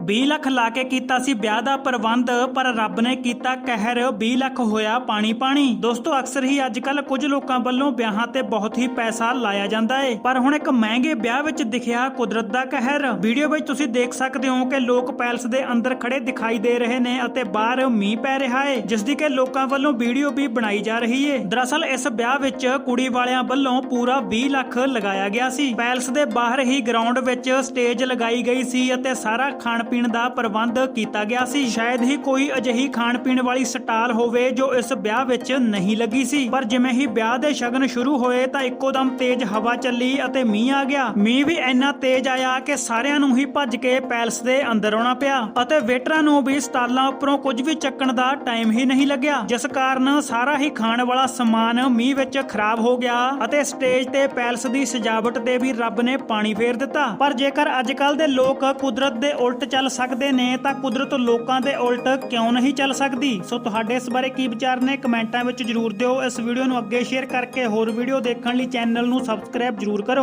20 ਲੱਖ ਲਾ ਕੇ ਕੀਤਾ ਸੀ ਵਿਆਹ ਦਾ ਪ੍ਰਬੰਧ, ਪਰ ਰੱਬ ਨੇ ਕੀਤਾ ਕਹਿਰ। 20 ਲੱਖ ਹੋਇਆ ਪਾਣੀ ਪਾਣੀ। ਦੋਸਤੋ, ਅਕਸਰ ਹੀ ਅੱਜ ਕੱਲ ਕੁਝ ਲੋਕਾਂ ਵੱਲੋਂ ਵਿਆਹਾਂ ਤੇ ਬਹੁਤ ਹੀ ਪੈਸਾ ਲਾਇਆ ਜਾਂਦਾ ਹੈ ਪਰ ਹੁਣ ਇੱਕ ਮਹਿੰਗੇ ਵਿਆਹ ਵਿੱਚ ਦਿਖਿਆ ਕੁਦਰਤ ਦਾ ਕਹਿਰ। ਵੀਡੀਓ ਵਿੱਚ ਤੁਸੀਂ ਦੇਖ ਸਕਦੇ ਹੋ ਕਿ ਲੋਕ ਪੈਲਸ ਦੇ ਅੰਦਰ ਖੜੇ ਦਿਖਾਈ ਦੇ ਰਹੇ ਨੇ ਅਤੇ ਬਾਹਰ ਮੀਂਹ ਪੈ ਰਿਹਾ ਹੈ ਜਿਸ ਦੀ ਕਿ ਲੋਕਾਂ ਵੱਲੋਂ ਵੀਡੀਓ ਵੀ ਬਣਾਈ ਜਾ ਰਹੀ ਹੈ ਦਰਅਸਲ, ਇਸ ਵਿਆਹ ਵਿੱਚ ਕੁੜੀ ਵਾਲਿਆਂ ਵੱਲੋਂ ਪੂਰਾ 20 ਲੱਖ ਲਗਾਇਆ ਗਿਆ ਸੀ। ਪੈਲਸ ਦੇ ਬਾਹਰ ਹੀ ਗਰਾਊਂਡ ਵਿੱਚ ਸਟੇਜ ਲਗਾਈ ਗਈ ਸੀ ਅਤੇ ਸਾਰਾ ਖਾਣ ਪੀਣ ਦਾ ਪ੍ਰਬੰਧ ਕੀਤਾ ਗਿਆ ਸੀ। ਸ਼ਾਇਦ ਹੀ ਕੋਈ ਅਜਿਹੀ ਖਾਣ ਪੀਣ ਵਾਲੀ ਸਟਾਲ ਹੋਵੇ ਜੋ ਇਸ ਵਿਆਹ ਵਿੱਚ ਨਹੀਂ ਲੱਗੀ ਸੀ। ਪਰ ਜਿਵੇਂ ਹੀ ਵਿਆਹ ਦੇ ਸ਼ਗਨ ਸ਼ੁਰੂ ਹੋਏ ਤਾਂ ਇੱਕੋ ਦਮ ਤੇਜ਼ ਹਵਾ ਚੱਲੀ ਅਤੇ ਮੀਂਹ ਆ ਗਿਆ। ਮੀਂਹ ਵੀ ਇੰਨਾ ਤੇਜ਼ ਆਇਆ ਕਿ ਸਾਰਿਆਂ ਨੂੰ ਹੀ ਭੱਜ ਕੇ ਪੈਲਸ ਦੇ ਅੰਦਰ ਆਉਣਾ ਪਿਆ ਅਤੇ ਵੇਟਰਾਂ ਨੂੰ ਵੀ ਸਟਾਲਾਂ ਉੱਪਰੋਂ ਕੁਝ ਵੀ ਚੱਕਣ ਦਾ ਟਾਈਮ ਹੀ ਨਹੀਂ ਲੱਗਿਆ। ਜਿਸ ਕਾਰਨ ਸਾਰਾ ਹੀ ਖਾਣ ਵਾਲਾ ਸਮਾਨ ਮੀਂਹ ਵਿੱਚ ਖਰਾਬ ਹੋ ਗਿਆ ਅਤੇ ਸਟੇਜ ਤੇ ਪੈਲਸ ਦੀ ਸਜਾਵਟ ਤੇ ਵੀ ਰੱਬ ਨੇ ਪਾਣੀ ਫੇਰ ਦਿੱਤਾ। ਪਰ ਜੇਕਰ ਅੱਜ ਕੱਲ ਦੇ ਲੋਕ ਕੁਦਰਤ ਦੇ ਉਲਟ ਚੱਲ ਸਕਦੇ ਨੇ ਤਾਂ ਕੁਦਰਤ ਲੋਕਾਂ ਦੇ ਉਲਟ ਕਿਉਂ ਨਹੀਂ ਚੱਲ ਸਕਦੀ? ਸੋ ਤੁਹਾਡੇ ਇਸ ਬਾਰੇ ਕੀ ਵਿਚਾਰ ਨੇ? ਕਮੈਂਟਾਂ ਵਿੱਚ ਜਰੂਰ ਦਿਓ। ਇਸ ਵੀਡੀਓ ਨੂੰ ਅੱਗੇ ਸ਼ੇਅਰ ਕਰਕੇ ਹੋਰ ਵੀਡੀਓ ਦੇਖਣ ਲਈ ਚੈਨਲ ਨੂੰ ਸਬਸਕ੍ਰਾਈਬ ਜਰੂਰ ਕਰੋ।